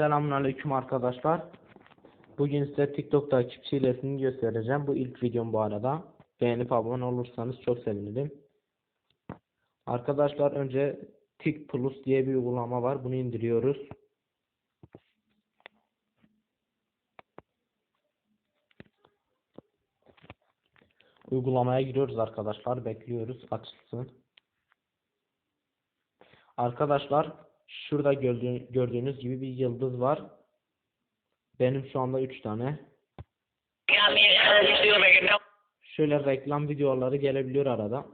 Selamünaleyküm arkadaşlar. Bugün size TikTok takipçi hilesini göstereceğim. Bu ilk videom bu arada. Beğenip abone olursanız çok sevinirim. Arkadaşlar önce Tik Plus diye bir uygulama var. Bunu indiriyoruz. Uygulamaya giriyoruz arkadaşlar. Bekliyoruz açılsın. Arkadaşlar şurada gördüğün- gördüğünüz gibi bir yıldız var. Benim şu anda 3 tane. Şöyle reklam videoları gelebiliyor arada.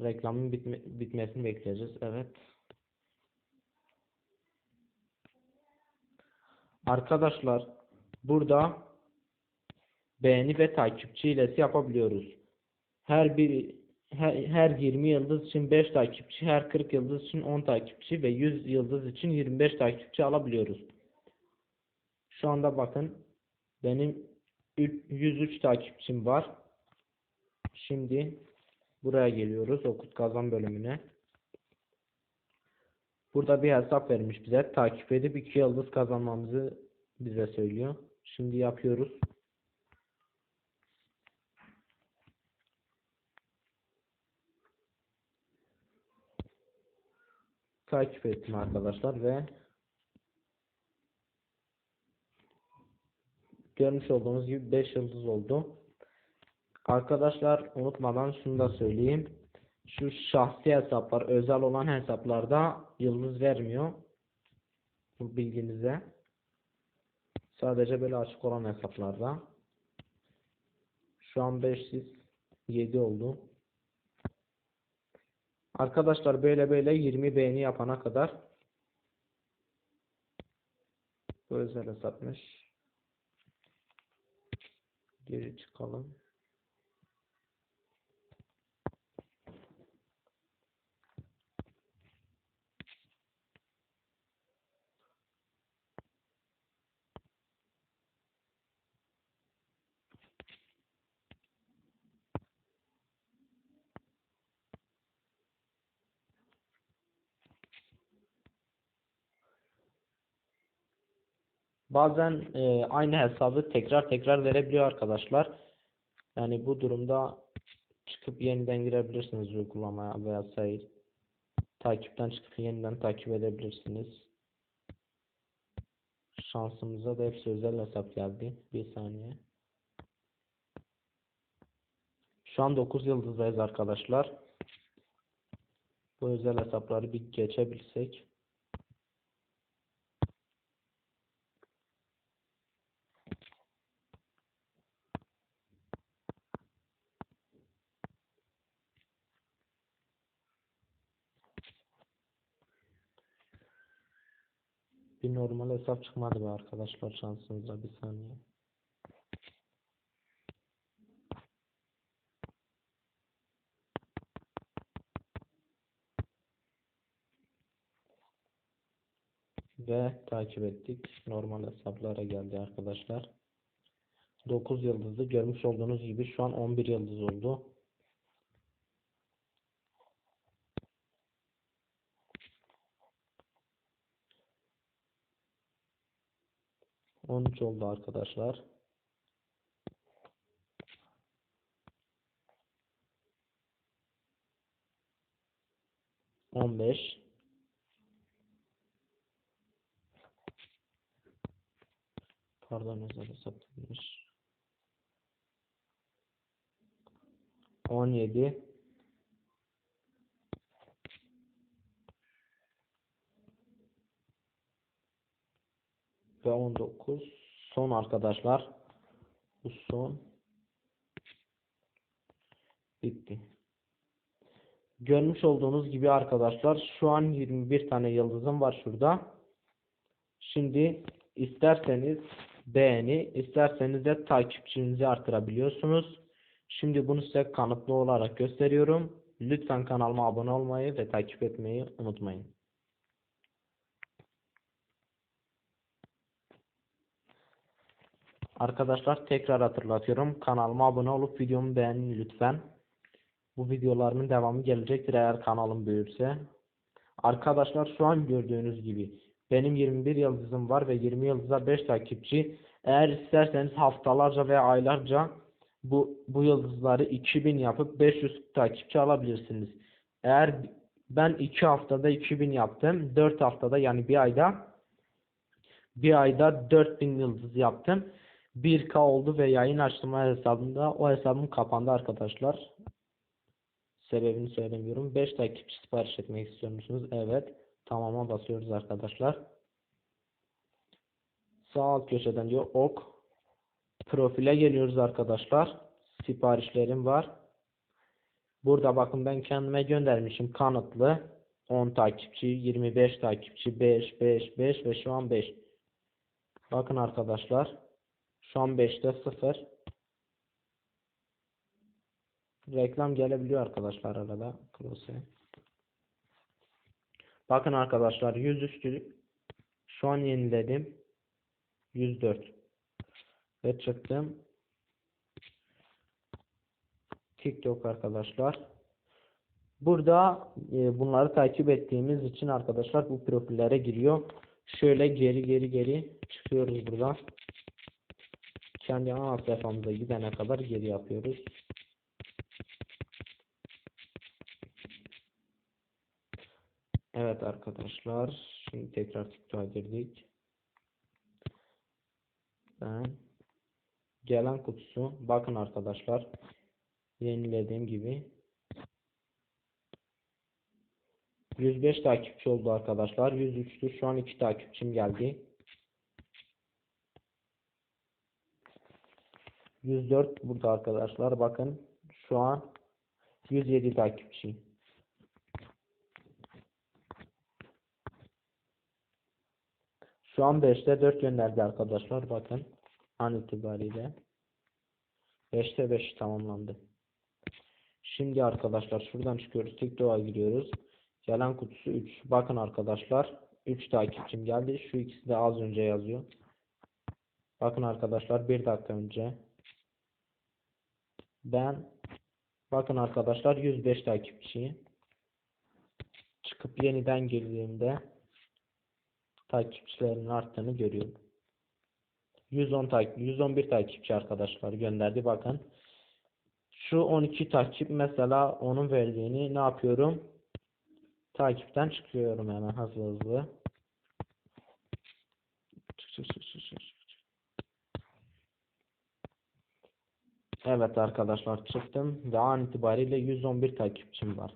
Reklamın bitme- bitmesini bekleyeceğiz. Evet. Arkadaşlar burada beğeni ve takipçi hilesi yapabiliyoruz. Her bir her, her 20 yıldız için 5 takipçi, her 40 yıldız için 10 takipçi ve 100 yıldız için 25 takipçi alabiliyoruz. Şu anda bakın benim ü- 103 takipçim var. Şimdi buraya geliyoruz okut kazan bölümüne. Burada bir hesap vermiş bize. Takip edip 2 yıldız kazanmamızı bize söylüyor. Şimdi yapıyoruz. Takip ettim arkadaşlar ve görmüş olduğunuz gibi 5 yıldız oldu. Arkadaşlar unutmadan şunu da söyleyeyim. Şu şahsi hesaplar, özel olan hesaplarda yıldız vermiyor. Bu bilginize. Sadece böyle açık olan hesaplarda. Şu an 507 oldu. Arkadaşlar böyle böyle 20 beğeni yapana kadar bu özel hesapmış. Geri çıkalım. Bazen e, aynı hesabı tekrar tekrar verebiliyor arkadaşlar. Yani bu durumda çıkıp yeniden girebilirsiniz uygulamaya veya sayı takipten çıkıp yeniden takip edebilirsiniz. Şansımıza da hepsi özel hesap geldi. Bir saniye. Şu an 9 yıldızdayız arkadaşlar. Bu özel hesapları bir geçebilsek. Bir normal hesap çıkmadı be arkadaşlar şansınıza bir saniye. Ve takip ettik. Normal hesaplara geldi arkadaşlar. 9 yıldızlı görmüş olduğunuz gibi şu an 11 yıldız oldu. On üç oldu arkadaşlar. On beş. Pardon özel hesaplanmış. On yedi. Ve on dokuz. Son arkadaşlar. Bu son. Bitti. Görmüş olduğunuz gibi arkadaşlar şu an 21 tane yıldızım var şurada. Şimdi isterseniz beğeni, isterseniz de takipçinizi artırabiliyorsunuz. Şimdi bunu size kanıtlı olarak gösteriyorum. Lütfen kanalıma abone olmayı ve takip etmeyi unutmayın. Arkadaşlar tekrar hatırlatıyorum. Kanalıma abone olup videomu beğenin lütfen. Bu videolarımın devamı gelecektir eğer kanalım büyürse. Arkadaşlar şu an gördüğünüz gibi Benim 21 yıldızım var ve 20 yıldıza 5 takipçi. Eğer isterseniz haftalarca veya aylarca bu bu yıldızları 2000 yapıp 500 takipçi alabilirsiniz. Eğer ben 2 haftada 2000 yaptım. 4 haftada yani bir ayda bir ayda 4000 yıldız yaptım. 1K oldu ve yayın açtım o hesabımda. O hesabım kapandı arkadaşlar. Sebebini söylemiyorum. 5 takipçi sipariş etmek istiyor musunuz? Evet. Tamama basıyoruz arkadaşlar. Sağ alt köşeden diyor ok. Profile geliyoruz arkadaşlar. Siparişlerim var. Burada bakın ben kendime göndermişim kanıtlı. 10 takipçi, 25 takipçi, 5, 5, 5 ve şu an 5. Bakın arkadaşlar. An 5'te 0. Reklam gelebiliyor arkadaşlar arada. Close. Bakın arkadaşlar 100 üstü. Şu an yeniledim. 104. Ve çıktım. TikTok arkadaşlar. Burada e, bunları takip ettiğimiz için arkadaşlar bu profillere giriyor. Şöyle geri geri geri çıkıyoruz buradan. Kendi ana sayfamıza gidene kadar geri yapıyoruz. Evet arkadaşlar. Şimdi tekrar TikTok'a girdik. Ben gelen kutusu. Bakın arkadaşlar. Yenilediğim gibi 105 takipçi oldu arkadaşlar. 103'tür. Şu an 2 takipçim geldi. 104 burada arkadaşlar. Bakın şu an 107 takipçi. Şu an 5'te 4 gönderdi arkadaşlar. Bakın an itibariyle 5'te 5 tamamlandı. Şimdi arkadaşlar şuradan çıkıyoruz. TikTok'a giriyoruz. Gelen kutusu 3. Bakın arkadaşlar 3 takipçim geldi. Şu ikisi de az önce yazıyor. Bakın arkadaşlar 1 dakika önce. Ben bakın arkadaşlar 105 takipçi. Çıkıp yeniden girdiğimde takipçilerin arttığını görüyorum. 110 takip 111 takipçi arkadaşlar gönderdi bakın. Şu 12 takip mesela onun verdiğini ne yapıyorum? Takipten çıkıyorum hemen hızlı hızlı. Çık, çık, çık. Evet arkadaşlar çıktım ve an itibariyle 111 takipçim var.